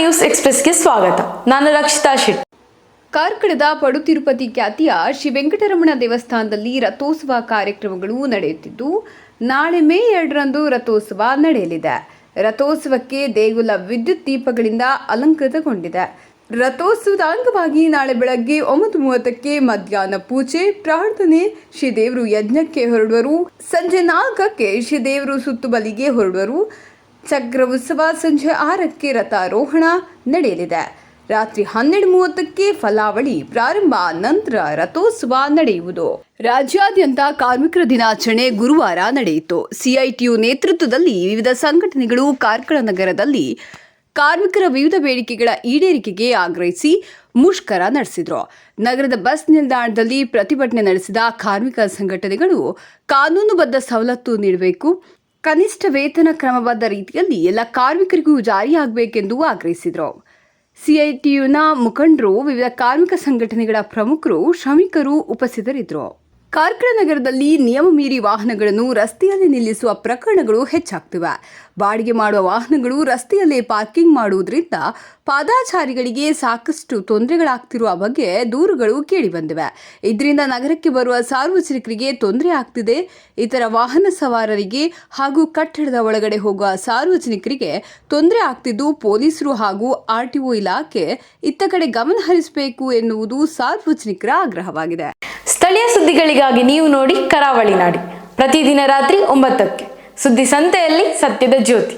News ಎಕ್ಸ್ಪ್ರೆಸ್ಗೆ ಸ್ವಾಗತ. ನಾನು ರಕ್ಷಿತಾ ಶೆಟ್ಟಿ. ಕಾರ್ಕಳದ ಪಡು ತಿರುಪತಿ ಖ್ಯಾತಿಯ ಶ್ರೀ ವೆಂಕಟರಮಣ ದೇವಸ್ಥಾನದಲ್ಲಿ ರಥೋತ್ಸವ ಕಾರ್ಯಕ್ರಮಗಳು ನಡೆಯುತ್ತಿದ್ದು, ನಾಳೆ ಮೇ ಎರಡರಂದು ರಥೋತ್ಸವ ನಡೆಯಲಿದೆ. ರಥೋತ್ಸವಕ್ಕೆ ದೇಗುಲ ವಿದ್ಯುತ್ ದೀಪಗಳಿಂದ ಅಲಂಕೃತಗೊಂಡಿದೆ. ರಥೋತ್ಸವದ ಅಂಗವಾಗಿ ನಾಳೆ ಬೆಳಗ್ಗೆ ಒಂಬತ್ತು ಮೂವತ್ತಕ್ಕೆ ಮಧ್ಯಾಹ್ನ ಪೂಜೆ, ಪ್ರಾರ್ಥನೆ, ಶ್ರೀದೇವರು ಯಜ್ಞಕ್ಕೆ ಹೊರಡುವರು. ಸಂಜೆ ನಾಲ್ಕಕ್ಕೆ ಶ್ರೀದೇವರು ಸುತ್ತುಬಲಿಗೆ ಹೊರಡುವರು. ಚಕ್ರ ಉತ್ಸವ ಸಂಜೆ ಆರಕ್ಕೆ ರಥಾರೋಹಣ ನಡೆಯಲಿದೆ. ರಾತ್ರಿ ಹನ್ನೆರಡು ಮೂವತ್ತಕ್ಕೆ ಫಲಾವಳಿ ಪ್ರಾರಂಭ, ನಂತರ ರಥೋತ್ಸವ ನಡೆಯುವುದು. ರಾಜ್ಯಾದ್ಯಂತ ಕಾರ್ಮಿಕರ ದಿನಾಚರಣೆ ಗುರುವಾರ ನಡೆಯಿತು. ಸಿಐಟಿಯು ನೇತೃತ್ವದಲ್ಲಿ ವಿವಿಧ ಸಂಘಟನೆಗಳು ಕಾರ್ಕಳ ನಗರದಲ್ಲಿ ಕಾರ್ಮಿಕರ ವಿವಿಧ ಬೇಡಿಕೆಗಳ ಈಡೇರಿಕೆಗೆ ಆಗ್ರಹಿಸಿ ಮುಷ್ಕರ ನಡೆಸಿದ್ರು. ನಗರದ ಬಸ್ ನಿಲ್ದಾಣದಲ್ಲಿ ಪ್ರತಿಭಟನೆ ನಡೆಸಿದ ಕಾರ್ಮಿಕ ಸಂಘಟನೆಗಳು ಕಾನೂನುಬದ್ಧ ಸವಲತ್ತು ನೀಡಬೇಕು ಕನಿಷ್ಠ ವೇತನ ಕ್ರಮಬದ್ಧ ರೀತಿಯಲ್ಲಿ ಎಲ್ಲ ಕಾರ್ಮಿಕರಿಗೂ ಜಾರಿಯಾಗಬೇಕೆಂದು ಆಗ್ರಹಿಸಿದರು. ಸಿಐಟಿಯುನ ಮುಖಂಡರು ವಿವಿಧ ಕಾರ್ಮಿಕ ಸಂಘಟನೆಗಳ ಪ್ರಮುಖರು, ಶ್ರಮಿಕರು ಉಪಸ್ಥಿತರಿದ್ದರು. ಕಾರ್ಕಳ ನಗರದಲ್ಲಿ ನಿಯಮ ಮೀರಿ ವಾಹನಗಳನ್ನು ರಸ್ತೆಯಲ್ಲಿ ನಿಲ್ಲಿಸುವ ಪ್ರಕರಣಗಳು ಹೆಚ್ಚಾಗ್ತಿವೆ. ಬಾಡಿಗೆ ಮಾಡುವ ವಾಹನಗಳು ರಸ್ತೆಯಲ್ಲೇ ಪಾರ್ಕಿಂಗ್ ಮಾಡುವುದರಿಂದ ಪಾದಾಚಾರಿಗಳಿಗೆ ಸಾಕಷ್ಟು ತೊಂದರೆಗಳಾಗ್ತಿರುವ ಬಗ್ಗೆ ದೂರುಗಳು ಕೇಳಿಬಂದಿವೆ. ಇದರಿಂದ ನಗರಕ್ಕೆ ಬರುವ ಸಾರ್ವಜನಿಕರಿಗೆ ತೊಂದರೆ ಆಗ್ತಿದೆ. ಇತರ ವಾಹನ ಸವಾರರಿಗೆ ಹಾಗೂ ಕಟ್ಟಡದ ಒಳಗಡೆ ಹೋಗುವ ಸಾರ್ವಜನಿಕರಿಗೆ ತೊಂದರೆ ಆಗ್ತಿದ್ದು, ಪೊಲೀಸರು ಹಾಗೂ ಆರ್ಟಿಒ ಇಲಾಖೆ ಇತ್ತ ಕಡೆ ಗಮನ ಹರಿಸಬೇಕು ಎನ್ನುವುದು ಸಾರ್ವಜನಿಕರ ಆಗ್ರಹವಾಗಿದೆ. ಸ್ಥಳೀಯ ಸುದ್ದಿಗಳಿಗಾಗಿ ನೀವು ನೋಡಿ ಕರಾವಳಿ ನಾಡಿ. ಪ್ರತಿದಿನ ರಾತ್ರಿ ಒಂಬತ್ತಕ್ಕೆ. ಸುದ್ದಿ ಸಂತೆಯಲ್ಲಿ ಸತ್ಯದ ಜ್ಯೋತಿ.